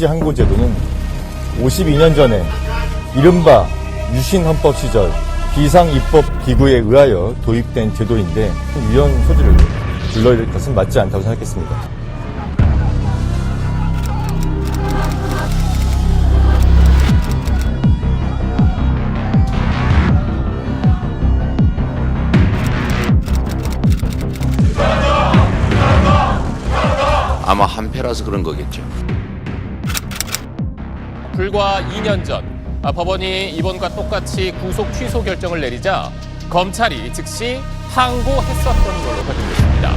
즉시 항고 제도는 52년 전에 이른바 유신 헌법 시절 비상 입법 기구에 의하여 도입된 제도인데 위헌 소지를 불러일으킬 것은 맞지 않다고 생각했습니다. 아마 한패라서 그런 거겠죠. 불과 2년 전 아, 법원이 이번과 똑같이 구속 취소 결정을 내리자 검찰이 즉시 항고했었던 걸로 확인됐습니다.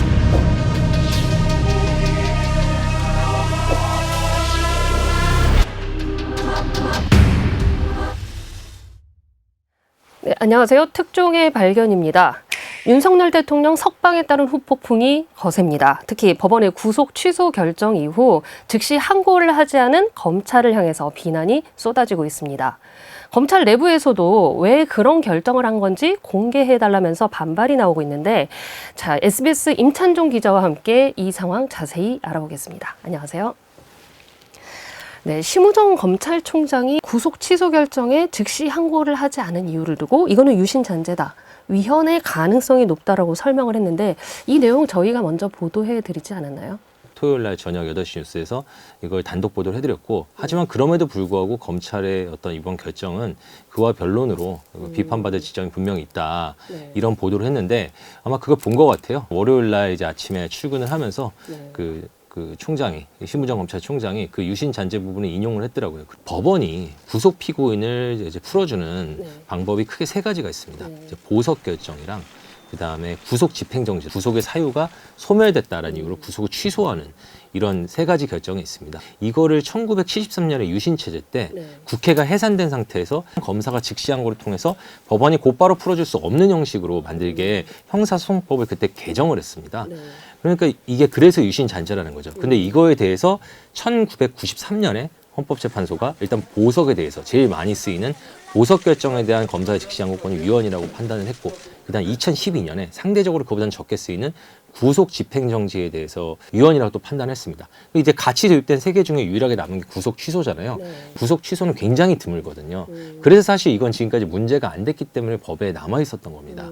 네, 안녕하세요. 특종의 발견입니다. 윤석열 대통령 석방에 따른 후폭풍이 거셉니다. 특히 법원의 구속 취소 결정 이후 즉시 항고를 하지 않은 검찰을 향해서 비난이 쏟아지고 있습니다. 검찰 내부에서도 왜 그런 결정을 한 건지 공개해달라면서 반발이 나오고 있는데, 자, SBS 임찬종 기자와 함께 이 상황 자세히 알아보겠습니다. 안녕하세요. 네, 심우정 검찰총장이 구속 취소 결정에 즉시 항고를 하지 않은 이유를 두고 이거는 유신 잔재다. 위헌의 가능성이 높다라고 설명을 했는데 이 내용 저희가 먼저 보도해 드리지 않았나요? 토요일 날 저녁 8시 뉴스에서 이걸 단독 보도를 해드렸고 하지만 그럼에도 불구하고 검찰의 어떤 이번 결정은 그와 변론으로 비판받을 지점이 분명히 있다 네. 이런 보도를 했는데 아마 그걸 본 것 같아요 월요일 날 이제 아침에 출근을 하면서 네. 그, 그 총장이 신부정 검찰총장이 그 유신 잔재 부분을 인용을 했더라고요 그 법원이 구속 피고인을 이제 풀어주는 네. 방법이 크게 세 가지가 있습니다 네. 이제 보석 결정이랑 그 다음에 구속 집행정지, 구속의 사유가 소멸됐다라는 이유로 구속을 취소하는 이런 세 가지 결정이 있습니다. 이거를 1973년에 유신 체제 때 네. 국회가 해산된 상태에서 검사가 즉시한 거를 통해서 법원이 곧바로 풀어줄 수 없는 형식으로 만들게 형사소송법을 그때 개정을 했습니다. 네. 그러니까 이게 그래서 유신 잔재라는 거죠. 근데 이거에 대해서 1993년에 헌법재판소가 일단 보석에 대해서 제일 많이 쓰이는 보석 결정에 대한 검사의 즉시 항고권이 위헌이라고 판단을 했고 그다음 2012년에 상대적으로 그보다는 적게 쓰이는 구속 집행정지에 대해서 위헌이라고 또 판단했습니다. 이제 같이 도입된 세 개 중에 유일하게 남은 게 구속 취소잖아요. 네. 구속 취소는 굉장히 드물거든요. 음. 그래서 사실 이건 지금까지 문제가 안 됐기 때문에 법에 남아 있었던 겁니다.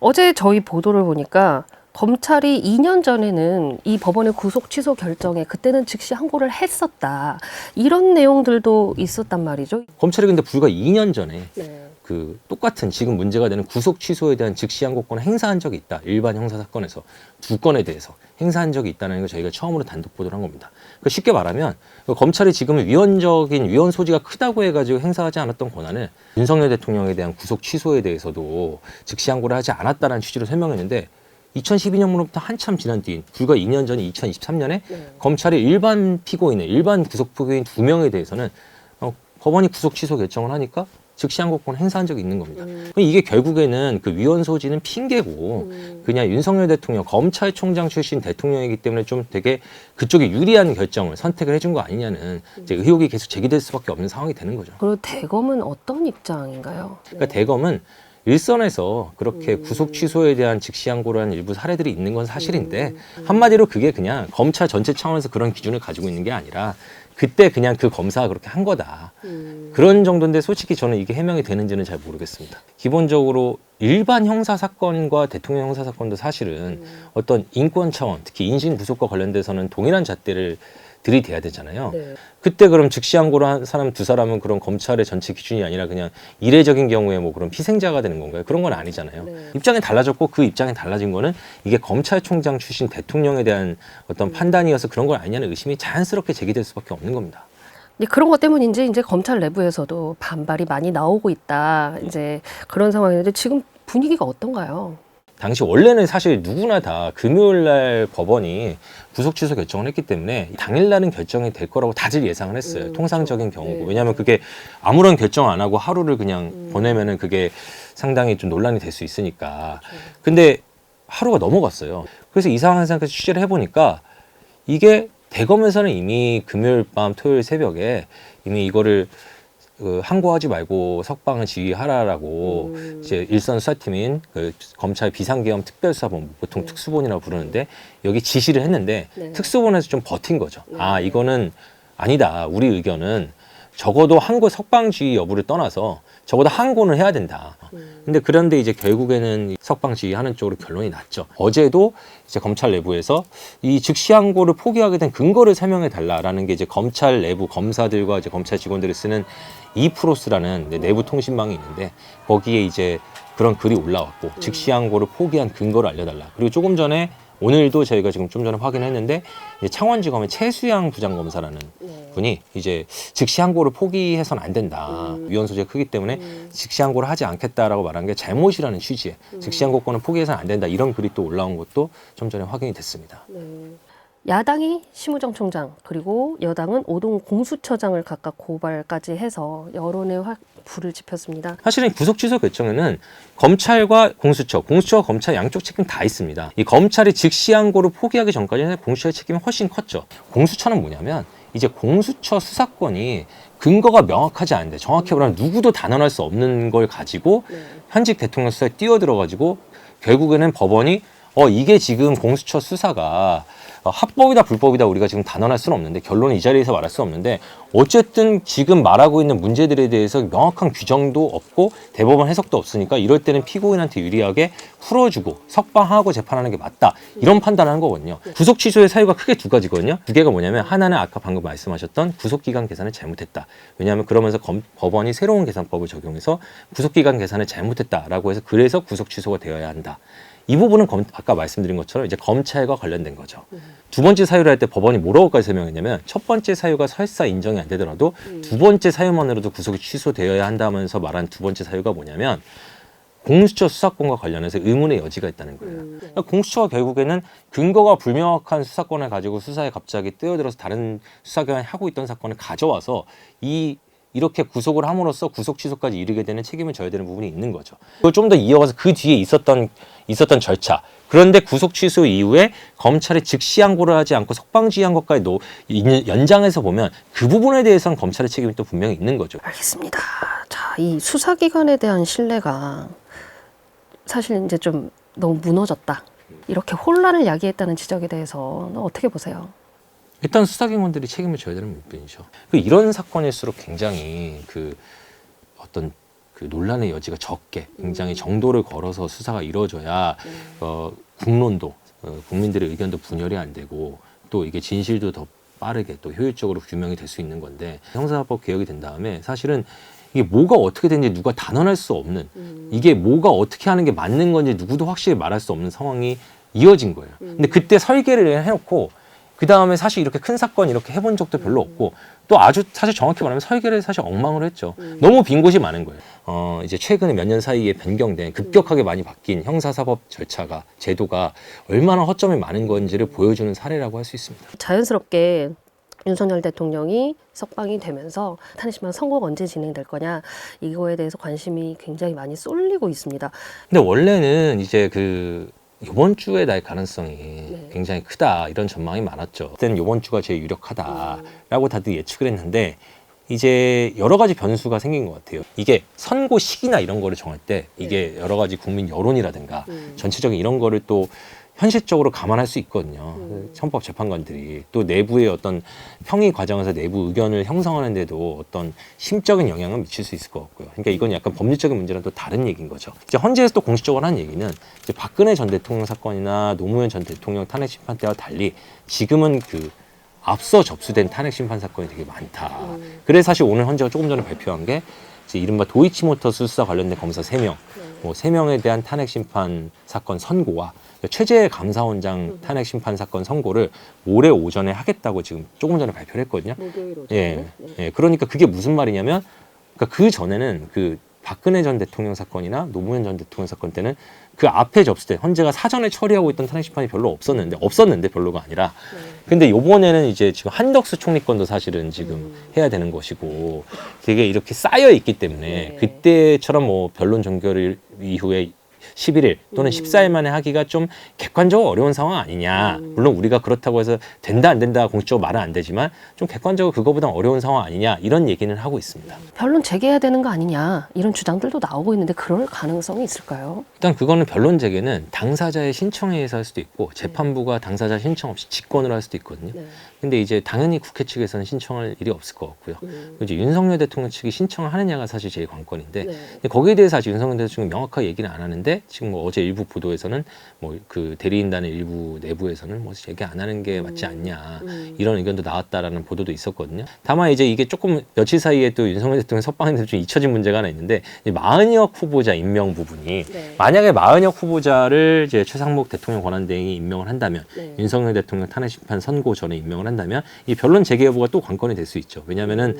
어제 저희 보도를 보니까 검찰이 2년 전에는 이 법원의 구속 취소 결정에 그때는 즉시 항고를 했었다. 이런 내용들도 있었단 말이죠. 검찰이 근데 불과 2년 전에 네. 그 똑같은 지금 문제가 되는 구속 취소에 대한 즉시 항고권을 행사한 적이 있다. 일반 형사 사건에서 두 건에 대해서 행사한 적이 있다는 걸 저희가 처음으로 단독 보도를 한 겁니다. 그 쉽게 말하면 그 검찰이 지금 위헌적인 위헌 소지가 크다고 해가지고 행사하지 않았던 권한을 윤석열 대통령에 대한 구속 취소에 대해서도 즉시 항고를 하지 않았다는 취지로 설명했는데 2012년부터 한참 지난 뒤인 불과 2년 전인 2023년에 네. 검찰이 일반 피고인을 일반 구속 피고인 두 명에 대해서는 어, 법원이 구속 취소 결정을 하니까 즉시 항고권 행사한 적이 있는 겁니다. 음. 이게 결국에는 그 위헌 소지는 핑계고 음. 그냥 윤석열 대통령 검찰총장 출신 대통령이기 때문에 좀 되게 그쪽에 유리한 결정을 선택을 해준 거 아니냐는 이제 의혹이 계속 제기될 수밖에 없는 상황이 되는 거죠. 그리고 대검은 어떤 입장인가요? 그러니까 대검은 일선에서 그렇게 음. 구속 취소에 대한 즉시 항고를 한 일부 사례들이 있는 건 사실인데 음. 한마디로 그게 그냥 검찰 전체 차원에서 그런 기준을 가지고 있는 게 아니라 그때 그냥 그 검사가 그렇게 한 거다. 음. 그런 정도인데 솔직히 저는 이게 해명이 되는지는 잘 모르겠습니다. 기본적으로 일반 형사 사건과 대통령 형사 사건도 사실은 음. 어떤 인권 차원, 특히 인신 구속과 관련돼서는 동일한 잣대를 들이대야 되잖아요. 네. 그때 그럼 즉시 항고를 한 사람 두 사람은 그런 검찰의 전체 기준이 아니라 그냥 이례적인 경우에 뭐 그런 희생자가 되는 건가요? 그런 건 아니잖아요. 네. 입장이 달라졌고 그 입장이 달라진 거는 이게 검찰총장 출신 대통령에 대한 어떤 음. 판단이어서 그런 건 아니냐는 의심이 자연스럽게 제기될 수밖에 없는 겁니다. 근데 그런 것 때문인지 이제 검찰 내부에서도 반발이 많이 나오고 있다. 이제 그런 상황인데 지금 분위기가 어떤가요? 당시 원래는 사실 누구나 다 금요일 날 법원이 구속 취소 결정을 했기 때문에 당일 날은 결정이 될 거라고 다들 예상을 했어요. 음, 통상적인 그렇죠. 경우고. 네. 왜냐하면 그게 아무런 결정 안 하고 하루를 그냥 음. 보내면은 그게 상당히 좀 논란이 될 수 있으니까. 그렇죠. 근데 하루가 넘어갔어요. 그래서 이 상황 상에서 취재를 해보니까 이게 대검에서는 이미 금요일 밤 토요일 새벽에 이미 이거를 그 항고하지 말고 석방을 지휘하라라고 음. 이제 일선 수사팀인 그 검찰 비상계엄 특별수사본부 보통 네. 특수본이라고 부르는데 여기 지시를 했는데 네. 특수본에서 좀 버틴 거죠. 네. 아 이거는 아니다. 우리 의견은 적어도 항고 석방주의 여부를 떠나서 적어도 항고는 해야 된다. 근데 그런데 이제 결국에는 석방주의 하는 쪽으로 결론이 났죠. 어제도 이제 검찰 내부에서 이 즉시 항고를 포기하게 된 근거를 설명해 달라라는 게 이제 검찰 내부 검사들과 이제 검찰 직원들이 쓰는 이프로스라는 네, 내부 통신망이 있는데 거기에 이제 그런 글이 올라왔고 즉시 항고를 포기한 근거를 알려달라. 그리고 조금 전에 오늘도 저희가 지금 좀 전에 확인했는데 창원지검의 최수양 부장검사라는 분이 이제 즉시 항고를 포기해서는 안 된다. 위헌 소지가 크기 때문에 즉시 항고를 하지 않겠다라고 말한 게 잘못이라는 취지의 즉시 항고권을 포기해서는 안 된다. 이런 글이 또 올라온 것도 좀 전에 확인이 됐습니다. 야당이 심우정 총장 그리고 여당은 오동 공수처장을 각각 고발까지 해서 여론에 확 불을 지폈습니다. 사실은 구속 취소 결정에는 검찰과 공수처, 공수처와 검찰 양쪽 책임 다 있습니다. 이 검찰이 즉시 항고를 포기하기 전까지는 공수처의 책임이 훨씬 컸죠. 공수처는 뭐냐면 이제 공수처 수사권이 근거가 명확하지 않은데 정확히 말하면 누구도 단언할 수 없는 걸 가지고 현직 대통령 수사에 뛰어들어가지고 결국에는 법원이 어 이게 지금 공수처 수사가 어, 합법이다 불법이다 우리가 지금 단언할 수는 없는데 결론은 이 자리에서 말할 수 없는데 어쨌든 지금 말하고 있는 문제들에 대해서 명확한 규정도 없고 대법원 해석도 없으니까 이럴 때는 피고인한테 유리하게 풀어주고 석방하고 재판하는 게 맞다. 이런 판단을 한 거거든요. 구속 취소의 사유가 크게 두 가지거든요. 두 개가 뭐냐면 하나는 아까 방금 말씀하셨던 구속기간 계산을 잘못했다. 왜냐하면 그러면서 검- 법원이 새로운 계산법을 적용해서 구속기간 계산을 잘못했다라고 해서 그래서 구속 취소가 되어야 한다 이 부분은 검- 아까 말씀드린 것처럼 이제 검찰과 관련된 거죠. 두 번째 사유를 할 때 법원이 뭐라고까지 설명했냐면 첫 번째 사유가 설사 인정이 안 되더라도 두 번째 사유만으로도 구속이 취소되어야 한다면서 말한 두 번째 사유가 뭐냐면 공수처 수사권과 관련해서 의문의 여지가 있다는 거예요. 그러니까 공수처가 결국에는 근거가 불명확한 수사권을 가지고 수사에 갑자기 뛰어들어서 다른 수사기관이 하고 있던 사건을 가져와서 이 이렇게 구속을 함으로써 구속 취소까지 이르게 되는 책임을 져야 되는 부분이 있는 거죠. 그걸 좀 더 이어가서 그 뒤에 있었던 있었던 절차. 그런데 구속 취소 이후에 검찰이 즉시 항고를 하지 않고 석방지휘한 것까지 노, 인- 연장해서 보면 그 부분에 대해서는 검찰의 책임이 또 분명히 있는 거죠. 알겠습니다. 자, 이 수사기관에 대한 신뢰가 사실 이제 좀 너무 무너졌다. 이렇게 혼란을 야기했다는 지적에 대해서 어떻게 보세요? 일단 수사기관들이 책임을 져야 되는 부분이죠. 그 이런 사건일수록 굉장히 그 어떤 그 논란의 여지가 적게 굉장히 정도를 걸어서 수사가 이루어져야 어, 국론도 어, 국민들의 의견도 분열이 안 되고 또 이게 진실도 더 빠르게 또 효율적으로 규명이 될 수 있는 건데 형사법 개혁이 된 다음에 사실은 이게 뭐가 어떻게 되는지 누가 단언할 수 없는 이게 뭐가 어떻게 하는 게 맞는 건지 누구도 확실히 말할 수 없는 상황이 이어진 거예요. 근데 그때 설계를 해놓고 그 다음에 사실 이렇게 큰 사건 이렇게 해본 적도 별로 없고 또 아주 사실 정확히 말하면 설계를 사실 엉망으로 했죠. 너무 빈 곳이 많은 거예요. 어 이제 최근에 몇 년 사이에 변경된 급격하게 많이 바뀐 형사사법 절차가 제도가 얼마나 허점이 많은 건지를 보여주는 사례라고 할 수 있습니다. 자연스럽게 윤석열 대통령이 석방이 되면서 탄핵심판 선고가 언제 진행될 거냐 이거에 대해서 관심이 굉장히 많이 쏠리고 있습니다. 근데 원래는 이제 그 이번 주에 날 가능성이 굉장히 크다. 이런 전망이 많았죠. 그때는 이번 주가 제일 유력하다라고 다들 예측을 했는데 이제 여러 가지 변수가 생긴 것 같아요. 이게 선고 시기나 이런 거를 정할 때 이게 여러 가지 국민 여론이라든가 전체적인 이런 거를 또 현실적으로 감안할 수 있거든요. 헌법 재판관들이 또 내부의 어떤 평의 과정에서 내부 의견을 형성하는데도 어떤 심적인 영향을 미칠 수 있을 것 같고요. 그러니까 이건 약간 법률적인 문제랑 또 다른 얘기인 거죠. 이제 헌재에서 또 공식적으로 한 얘기는 이제 박근혜 전 대통령 사건이나 노무현 전 대통령 탄핵 심판 때와 달리 지금은 그 앞서 접수된 탄핵 심판 사건이 되게 많다. 그래서 사실 오늘 헌재가 조금 전에 발표한 게 이제 이른바 도이치모터스 수사 관련된 검사 세명 뭐 세명에 대한 탄핵 심판 사건 선고와 최재 감사원장 탄핵 심판 사건 선고를 모레 오전에 하겠다고 지금 조금 전에 발표를 했거든요. 예, 예. 그러니까 그게 무슨 말이냐면, 그러니까 그 전에는 그 박근혜 전 대통령 사건이나 노무현 전 대통령 사건 때는 그 앞에 접수된 헌재가 사전에 처리하고 있던 탄핵 심판이 별로 없었는데 없었는데 별로가 아니라. 근데 요번에는 이제 지금 한덕수 총리 건도 사실은 지금 해야 되는 것이고 되게 이렇게 쌓여 있기 때문에 네. 그때처럼 뭐 변론 종결 이후에 11일 또는 14일 만에 하기가 좀 객관적으로 어려운 상황 아니냐. 물론 우리가 그렇다고 해서 된다 안 된다 공식적으로 말은 안 되지만 좀 객관적으로 그거보다 어려운 상황 아니냐 이런 얘기는 하고 있습니다. 변론 재개해야 되는 거 아니냐 이런 주장들도 나오고 있는데 그럴 가능성이 있을까요? 일단 그거는 변론 제기는 당사자의 신청에 의해서 할 수도 있고 재판부가 당사자 신청 없이 직권으로 할 수도 있거든요. 네. 근데 이제 당연히 국회 측에서는 신청할 일이 없을 것 같고요. 음. 이제 윤석열 대통령 측이 신청을 하느냐가 사실 제일 관건인데 네. 거기에 대해서 아직 윤석열 대통령이 명확하게 얘기는 안 하는데 지금 뭐 어제 일부 보도에서는 뭐 그 대리인단의 일부 내부에서는 뭐 얘기 안 하는 게 맞지 않냐 음. 이런 의견도 나왔다라는 보도도 있었거든요. 다만 이제 이게 조금 며칠 사이에 또 윤석열 대통령 석방에서 좀 잊혀진 문제가 하나 있는데 마은혁 후보자 임명 부분이 네. 만약에 마은혁 후보자를 이제 최상목 대통령 권한대행이 임명을 한다면 네. 윤석열 대통령 탄핵 심판 선고 전에 임명을 한다면 이 변론 재개 여부가 또 관건이 될 수 있죠. 왜냐하면은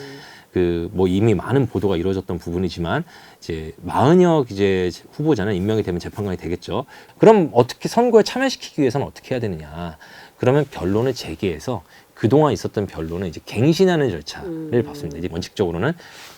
그 뭐 이미 많은 보도가 이루어졌던 부분이지만 이제 마은혁 이제 후보자는 임명이 되면 재판관이 되겠죠. 그럼 어떻게 선거에 참여시키기 위해서는 어떻게 해야 되느냐? 그러면 변론을 재개해서 그동안 있었던 변론을 이제 갱신하는 절차를 밟습니다. 이제 원칙적으로는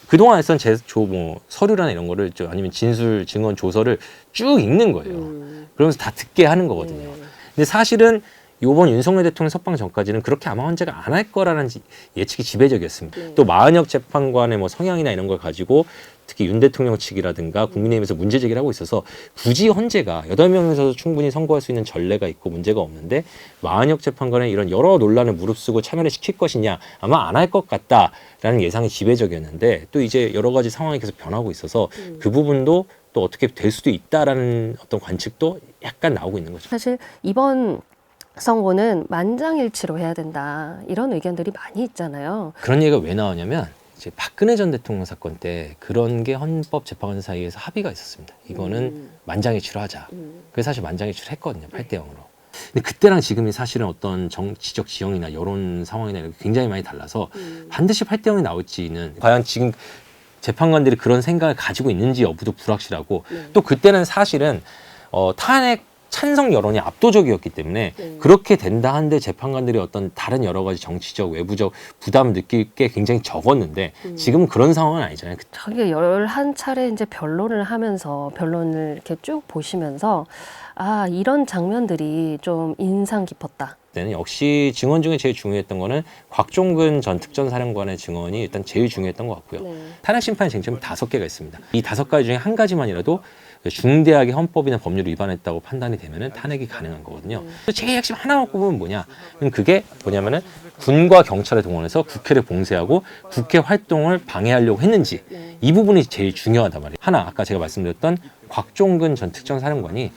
그동안 했던 제, 조, 뭐, 서류나 이런 거를, 저, 아니면 진술, 증언, 조서를 쭉 읽는 거예요. 음. 그러면서 다 듣게 하는 거거든요. 네. 근데 사실은 요번 윤석열 대통령 석방 전까지는 그렇게 아마 헌재가 안 할 거라는 지- 예측이 지배적이었습니다. 네. 또 마은혁 재판관의 뭐 성향이나 이런 걸 가지고 특히 윤 대통령 측이라든가 국민의힘에서 문제 제기를 하고 있어서 굳이 헌재가 여덟 명에서도 충분히 선고할 수 있는 전례가 있고 문제가 없는데 마은혁 재판관의 이런 여러 논란을 무릅쓰고 참여를 시킬 것이냐 아마 안 할 것 같다라는 예상이 지배적이었는데 또 이제 여러 가지 상황이 계속 변하고 있어서 그 부분도 또 어떻게 될 수도 있다라는 어떤 관측도 약간 나오고 있는 거죠. 사실 이번 선거는 만장일치로 해야 된다 이런 의견들이 많이 있잖아요. 그런 얘기가 왜 나오냐면 이제 박근혜 전 대통령 사건 때 그런 게 헌법재판관 사이에서 합의가 있었습니다. 이거는 음. 만장일치로 하자. 음. 그래서 사실 만장일치를 했거든요. 8대 0으로. 근데 그때랑 지금이 사실은 어떤 정치적 지형이나 여론 상황이나 이런 게 굉장히 많이 달라서 음. 반드시 8대 0이 나올지는 과연 지금 재판관들이 그런 생각을 가지고 있는지 여부도 불확실하고 네. 또 그때는 사실은 어, 탄핵 찬성 여론이 압도적이었기 때문에 네. 그렇게 된다 한데 재판관들이 어떤 다른 여러 가지 정치적 외부적 부담을 느낄 게 굉장히 적었는데 음. 지금은 그런 상황은 아니잖아요. 그- 저게 열한 차례 이제 변론을 하면서 변론을 이렇게 쭉 보시면서 아 이런 장면들이 좀 인상 깊었다. 그때는 역시 증언 중에 제일 중요했던 거는 곽종근 전 특전사령관의 증언이 일단 제일 중요했던 것 같고요. 네. 탄핵 심판의 쟁점이 다섯 개가 있습니다. 이 다섯 가지 중에 한 가지만이라도 중대하게 헌법이나 법률을 위반했다고 판단이 되면은 탄핵이 가능한 거거든요. 그래서 제일 핵심 하나만 꼽으면 뭐냐? 그게 뭐냐면은 군과 경찰을 동원해서 국회를 봉쇄하고 국회 활동을 방해하려고 했는지 이 부분이 제일 중요하단 말이에요. 하나 아까 제가 말씀드렸던 곽종근 전 특전사령관이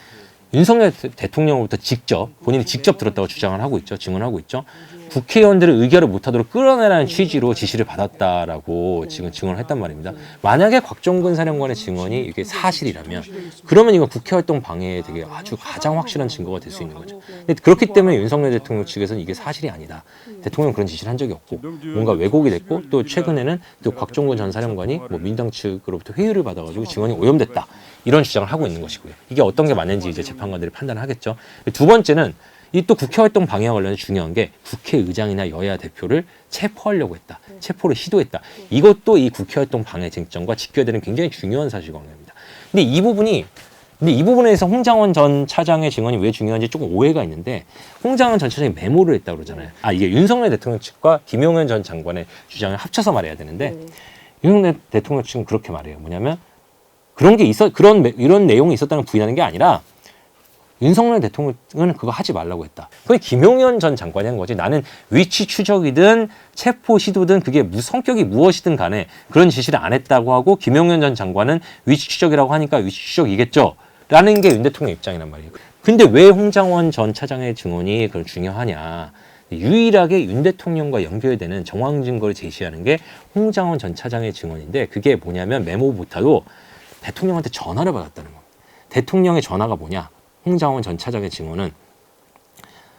윤석열 대- 대통령으로부터 직접 본인이 직접 들었다고 주장을 하고 있죠. 증언하고 있죠. 국회의원들을 의결을 못하도록 끌어내라는 취지로 지시를 받았다라고 지금 증언을 했단 말입니다. 만약에 곽종근 사령관의 증언이 이게 사실이라면 그러면 이거 국회 활동 방해에 되게 아주 가장 확실한 증거가 될 수 있는 거죠. 근데 그렇기 때문에 윤석열 대통령 측에서는 이게 사실이 아니다. 대통령 은 그런 지시를 한 적이 없고 뭔가 왜곡이 됐고 또 최근에는 또 곽종근 전 사령관이 뭐 민당 측으로부터 회유를 받아가지고 증언이 오염됐다. 이런 주장을 하고 있는 것이고요. 이게 어떤 게 맞는지 이제 재판관들이 판단하겠죠. 두 번째는 이 또 국회 활동 방해와 관련해 중요한 게 국회의장이나 여야 대표를 체포하려고 했다. 체포를 시도했다. 이것도 이 국회 활동 방해 쟁점과 지켜야 되는 굉장히 중요한 사실관계입니다. 근데 이 부분이 근데 이 부분에서 홍장원 전 차장의 증언이 왜 중요한지 조금 오해가 있는데 홍장원 전 차장이 메모를 했다고 그러잖아요. 아 이게 윤석열 대통령 측과 김용현 전 장관의 주장을 합쳐서 말해야 되는데 네. 윤석열 대통령 측은 그렇게 말해요. 뭐냐면 그런 게 있어 그런 매- 이런 내용이 있었다는 부인하는 게 아니라 윤석열 대통령은 그거 하지 말라고 했다. 그게 김용현 전 장관이 한 거지. 나는 위치 추적이든 체포 시도든 그게 무 성격이 무엇이든 간에 그런 지시를 안 했다고 하고 김용현 전 장관은 위치 추적이라고 하니까 위치 추적이겠죠. 라는 게 윤 대통령 입장이란 말이에요. 근데 왜 홍장원 전 차장의 증언이 그런 중요하냐. 유일하게 윤 대통령과 연결되는 정황 증거를 제시하는 게 홍장원 전 차장의 증언인데 그게 뭐냐면 메모부터도 대통령한테 전화를 받았다는 겁니다. 대통령의 전화가 뭐냐? 홍장원 전 차장의 증언은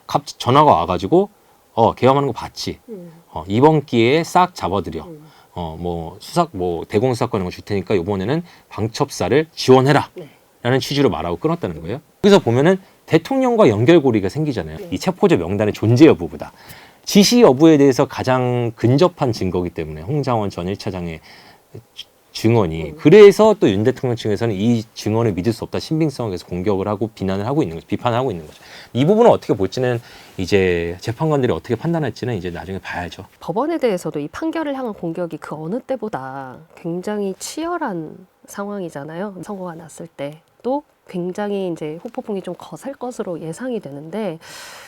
갑 전화가 와가지고 어 계엄하는 거 봤지. 음. 어, 이번 기회에 싹 잡아들여. 어 뭐 수사 뭐 대공 수사권 이런 거줄 테니까 이번에는 방첩사를 지원해라. 네. 라는 취지로 말하고 끊었다는 거예요. 여기서 보면은 대통령과 연결고리가 생기잖아요. 이 체포자 명단의 존재 여부보다. 지시 여부에 대해서 가장 근접한 증거기 때문에 홍장원 전 1차장의 증언이. 그래서 또 윤 대통령 측에서는 이 증언을 믿을 수 없다. 신빙성에 대해서 공격을 하고 비난을 하고 있는 거죠. 비판을 하고 있는 거죠. 이 부분은 어떻게 볼지는 이제 재판관들이 어떻게 판단할지는 이제 나중에 봐야죠. 법원에 대해서도 이 판결을 향한 공격이 그 어느 때보다 굉장히 치열한 상황이잖아요. 선고가 났을 때. 또 굉장히 이제 후폭풍이 좀 거셀 것으로 예상이 되는데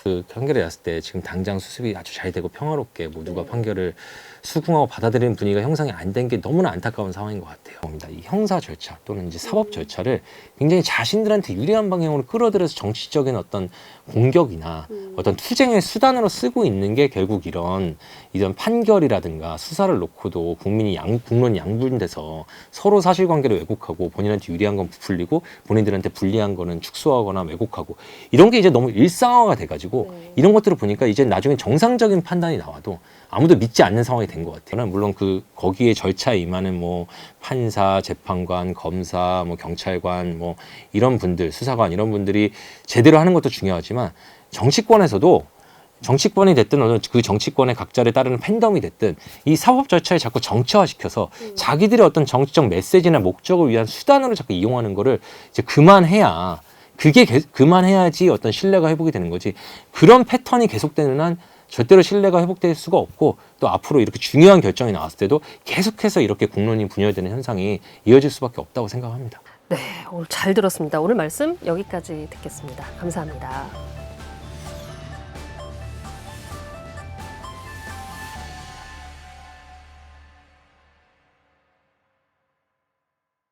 그 판결이 났을 때 지금 당장 수습이 아주 잘 되고 평화롭게 모두가 판결을 수긍하고 받아들이는 분위기가 형성이 안 된 게 너무나 안타까운 상황인 것 같아요. 봅니다. 이 형사 절차 또는 이제 사법 절차를 굉장히 자신들한테 유리한 방향으로 끌어들여서 정치적인 어떤 공격이나 어떤 투쟁의 수단으로 쓰고 있는 게 결국 이런 이런 판결이라든가 수사를 놓고도 국민이 양 국론 양분돼서 서로 사실관계를 왜곡하고 본인한테 유리한 건 부풀리고 본인들한테 불리한 거는 축소하거나 왜곡하고 이런 게 이제 너무 일상화가 돼가지고 네. 이런 것들을 보니까 이제 나중에 정상적인 판단이 나와도 아무도 믿지 않는 상황이 된 것 같아요. 물론 그 거기에 절차에 임하는 뭐 판사, 재판관, 검사, 뭐 경찰관, 뭐 이런 분들, 수사관 이런 분들이 제대로 하는 것도 중요하지만 정치권에서도 정치권이 됐든 어느 그 정치권의 각자를 따르는 팬덤이 됐든 이 사법 절차에 자꾸 정치화시켜서 자기들의 어떤 정치적 메시지나 목적을 위한 수단으로 자꾸 이용하는 거를 이제 그만해야 그게 개- 그만해야지 어떤 신뢰가 회복이 되는 거지 그런 패턴이 계속되는 한 절대로 신뢰가 회복될 수가 없고 또 앞으로 이렇게 중요한 결정이 나왔을 때도 계속해서 이렇게 국론이 분열되는 현상이 이어질 수밖에 없다고 생각합니다. 네 오늘 잘 들었습니다. 오늘 말씀 여기까지 듣겠습니다. 감사합니다.